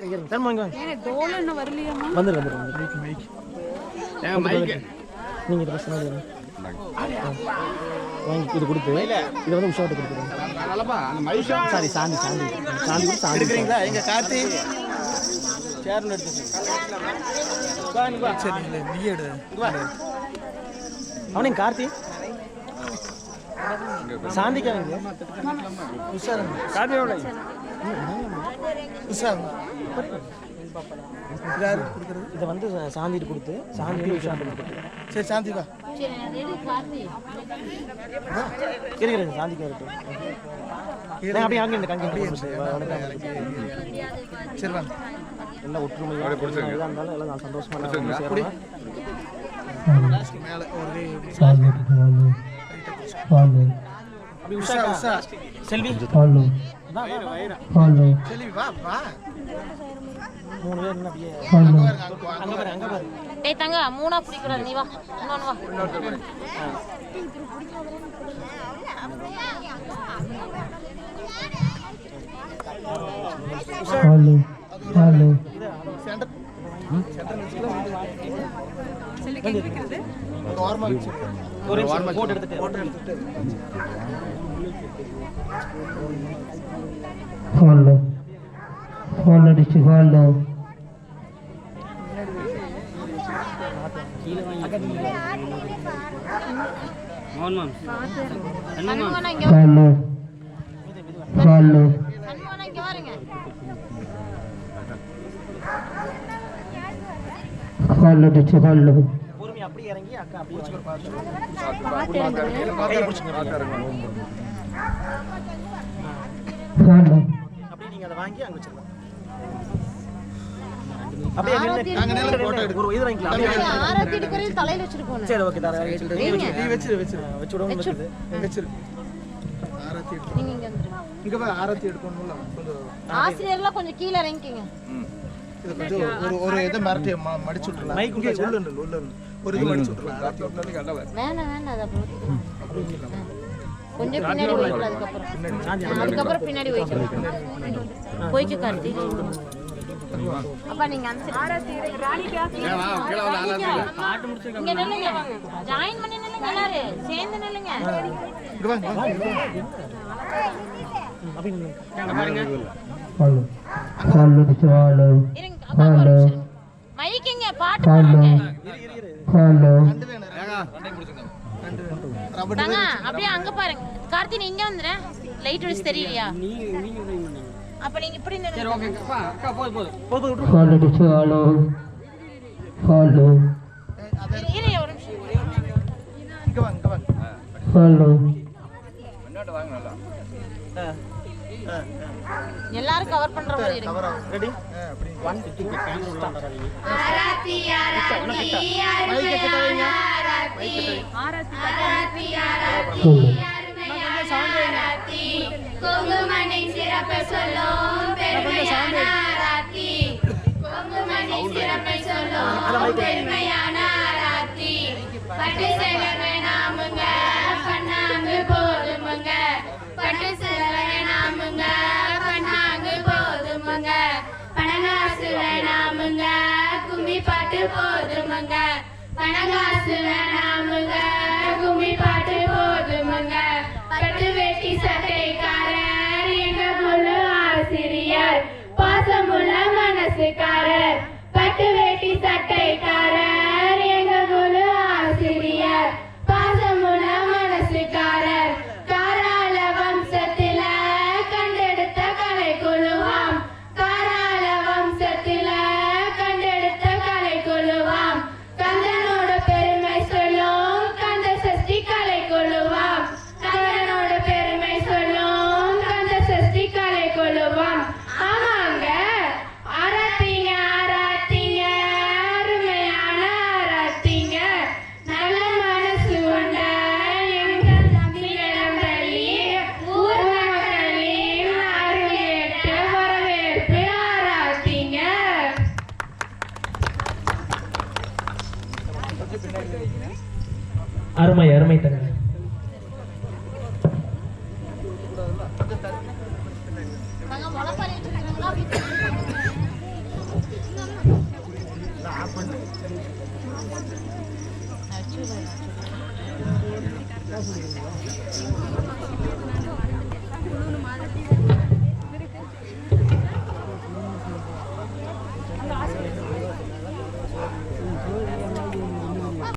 நீங்க இதை மாதிரி வாங்கி இது கொடுத்து. இதை வந்து உஷாட்டு கொடுத்துருங்க. சாரி. சாந்தி சாந்தி. சாந்தி சாந்தி எடுக்கிறீங்களா? எங்க கார்த்தி? சேர்னு எடுத்து சரி இல்லை நீ எடு. அவனே கார்த்தி? சாந்திக்கா இதை வந்து சாந்திட்டு கொடுத்து சாந்தி கொடுத்து. சரி சாந்தி வா. இருக்கிறேன் சாந்திக்கு வரட்டும் நான் அப்படியே அங்கே இந்த கங்கே சரி வாங்க எல்லாம் இதாக இருந்தாலும் எல்லாம் நான் சந்தோஷமா மேலே ஒரு செல்வி. வா மூணு பேர் என்ன அப்படியே follow, அங்க பாரு அங்க பாரு டேய் தங்க மூணா பிடிக்கூடாது நீ வா இன்னொன்னு வா. follow, follow, centre. செல்லிக்கு எங்க இருக்கிறது ஒரு ஓரமாக வச்சு. ஒரு நிமிஷம் போட்டு எடுத்துட்டு. ஃபோட்டோ எடுத்துட்டு. Follow, follow, சண்முகனா இங்க வாருங்க follow, district, follow, பொறுமை அப்படியே இறங்கி அக்கா அப்படியே அப்படியே நீங்க அதை வாங்கி அங்க வச்சிடலாம் அப்படியே நின்னு- நாங்க நேரில் ஃபோட்டோ எடுக்கிறோம். ஒரு இது வாங்கிக்கலாம். அப்படியே நீங்க ஆரத்தி எடுக்கிறது தலையில வச்சுட்டு போனேன் சரி ஓகே தர நீ வச்சிரு வச்சிரு. வச்சு விடவும் இருக்குது வச்சிரு. ஆரத்தி எடுத்து. நீங்க இங்க வந்துருங்க இங்க வா ஆரத்தி எடுக்கணும்ல. கொஞ்சம் ஆசிரியர்லாம் கொஞ்சம் கீழே இறங்கிக்கங்க. இது கொஞ்சம் ஒரு ஒரு இதை மிரட்டி ம- மடிச்சு விட்டுலாம் மைக் உள்ள உள்ள. ஒரு இது மடிச்சு விட்டுலாம் ஆரத்தி விட்டுலாம் வேணாம் வேணாம். அதை அப்புறம் கொஞ்சம் பின்னாடி வைக்கலாம் அதுக்கப்புறம். அதுக்கப்புறம் பின்னாடி வைக்கலாம் போய்க்கு கார்த்தி அப்பா நீங்க இங்க நில்லுங்க. ஜாயின் பண்ணி நில்லுங்க எல்லாரும். சேர்ந்து நில்லுங்க. இருங்க பாட்டு பாடுங்க. தாங்க அப்படியே அங்க பாருங்க. கார்த்தி நீ இங்க வந்துரு. லைட் அடிச்சு தெரியலையா? அப்ப நீங்க இப்படி நில்லுங்க follow, district, follow, follow, இரு, இரு ஒரு நிமிஷம். இங்க வாங்க இங்க வாங்க. Follow, எல்லாரும் கவர் பண்ற மாதிரி இருக்கு ரெடி அப்படி ஒன் டூ follow, குங்குமணின் சிறப்பை சொல்லும் பெருமையான ஆராத்தி பெருமையான ஆராத்தி பணங்காசு வேணாமுங்க கும்மி பாட்டு போதுமுங்க. பணங்காசு வேணாம் कार அருமை அருமை தங்க